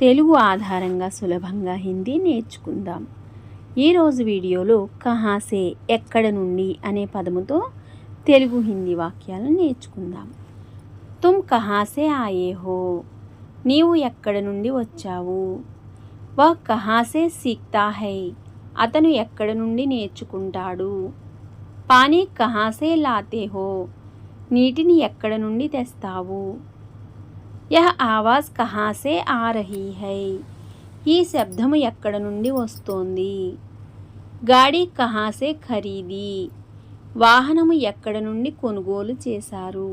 తెలుగు ఆధారంగా సులభంగా హిందీ నేర్చుకుందాం. ఈరోజు వీడియోలో కహాసే ఎక్కడ నుండి అనే పదముతో తెలుగు హిందీ వాక్యాలను నేర్చుకుందాం. తుమ్ కహాసే ఆయే హో నీవు ఎక్కడ నుండి వచ్చావు? వా కహాసే సీక్తా హై అతను ఎక్కడ నుండి నేర్చుకుంటాడు? పానీ కహాసే లాతే హో నీటిని ఎక్కడ నుండి తెస్తావు? యహ ఆవాజ్ కహాసే ఆ రహీ హై ఈ శబ్దము ఎక్కడ నుండి వస్తోంది గాడి కహాసే ఖరీదీ వాహనము ఎక్కడ నుండి కొనుగోలు చేశారు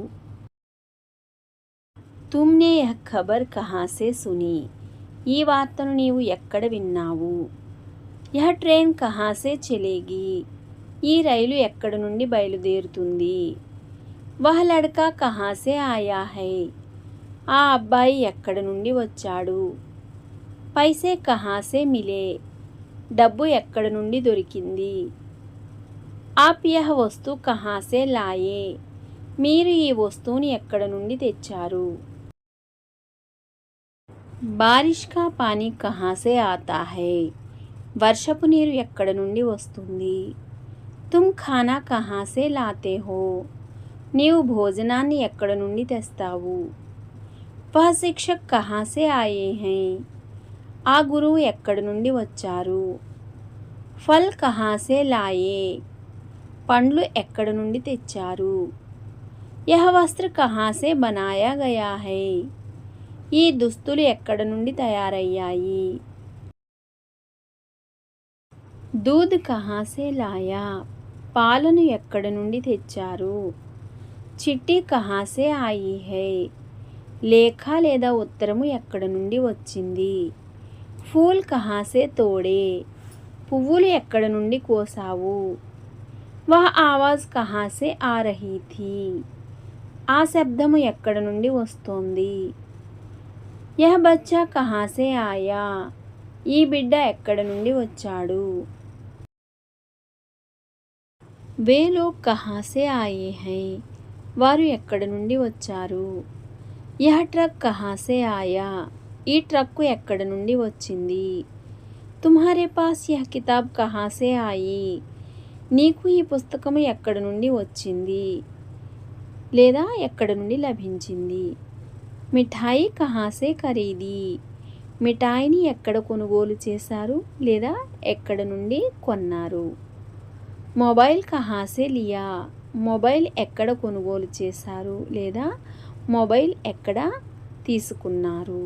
తుమ్నే యహ్ ఖబర్ కహాసే సుని ఈ వార్తను నీవు ఎక్కడ విన్నావు? యహ ట్రైన్ కహాసే చెలేగి ఈ రైలు ఎక్కడ నుండి బయలుదేరుతుంది? వహ లడ్కా కహాసే ఆయా హై ఆ అబ్బాయి ఎక్కడ నుండి వచ్చాడు? పైసే కహాసే మిలే. డబ్బు ఎక్కడ నుండి దొరికింది? ఆప్ యహ వస్తు కహాసే లాయే. మీరు ఈ వస్తువుని ఎక్కడ నుండి తెచ్చారు? బారిష్ కా పానీ కహాసే ఆతా హై వర్షపు నీరు ఎక్కడ నుండి వస్తుంది? తుమ్ ఖానా కహాసే లాతే హో నీవు భోజనాన్ని ఎక్కడ నుండి తెస్తావు? వహ శిక్షక్ కహాసే ఆయే హై? ఆ గురువు ఎక్కడి నుండి వచ్చారు? ఫల్ కహాసే లాయే? పండ్లు ఎక్కడ నుండి తెచ్చారు? యహ వస్త్ర కహాసే బనాయా గయా హై? ఈ దుస్తులు ఎక్కడ నుండి తయారయ్యాయి? దూద్ కహాసే లాయా? పాలను ఎక్కడ నుండి తెచ్చారు? చిట్టి కహాసే ఆయి హై? లేఖ లేదా ఉత్తరము ఎక్కడ నుండి వచ్చింది? ఫూల్ కహాసే తోడే. పువ్వులు ఎక్కడ నుండి కోసావు? వహ ఆవాజ్ కహాసే ఆ రహీ థీ ఆ శబ్దము ఎక్కడ నుండి వస్తోంది? యహ బచ్చా కహాసే ఆయా. ఈ బిడ్డ ఎక్కడ నుండి వచ్చాడు? వే లోగ్ కహాసే ఆయే హై. వారు ఎక్కడ నుండి వచ్చారు? యహ ట్రక్ కహాసే ఆయా. ఈ ట్రక్కు ఎక్కడ నుండి వచ్చింది? తుమ్హారే పాస్ యహ కితాబ్ కహాసే ఆయి. నీకు ఈ పుస్తకము ఎక్కడ నుండి వచ్చింది? లేదా ఎక్కడ నుండి లభించింది? మిఠాయి కహాసే ఖరీదీ. మిఠాయిని ఎక్కడ కొనుగోలు చేశారు లేదా ఎక్కడ నుండి కొన్నారు? మొబైల్ కహాసే లియా. మొబైల్ ఎక్కడ కొనుగోలు చేశారు లేదా మొబైల్ ఎక్కడ తీసుకున్నారు?